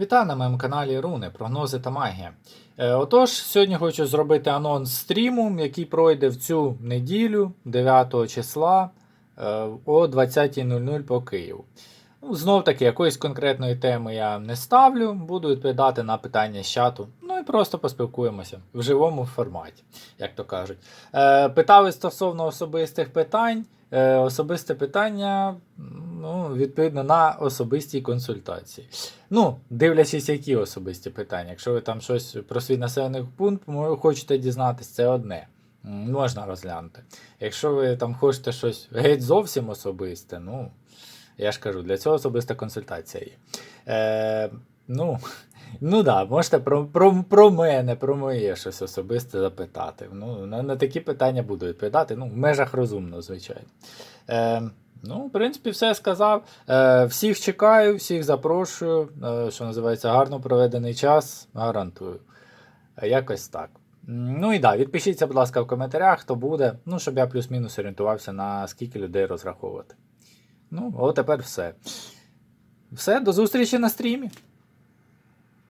Вітаю на моєму каналі Руни, прогнози та магія. Е, отож, сьогодні хочу зробити анонс стріму, який пройде в цю неділю, 9 числа е, о 20.00 по Києву. Ну, знов таки, якоїсь конкретної теми я не ставлю, буду відповідати на питання з чату. Ну і просто поспілкуємося в живому форматі, як то кажуть. Е, питали стосовно особистих питань. Особисте питання, ну, відповідно, на особистій консультації. Ну, дивлячись, які особисті питання. Якщо ви там щось про свій населений пункт хочете дізнатися, це одне. Можна розглянути. Якщо ви там хочете щось геть зовсім особисте, ну, я ж кажу, для цього особиста консультація є. Е, ну, ну да, можете про, про, про мене, про моє щось особисте запитати. Ну, на, на такі питання буду відповідати. Ну, в межах розумно, звичайно. Е, ну, в принципі, все сказав. Е, всіх чекаю, всіх запрошую. Е, що називається, гарно проведений час, гарантую. Е, якось так. Ну і да, відпишіться, будь ласка, в коментарях, хто буде, ну, щоб я плюс-мінус орієнтувався, на скільки людей розраховувати. Ну, от тепер все. Все, до зустрічі на стрімі.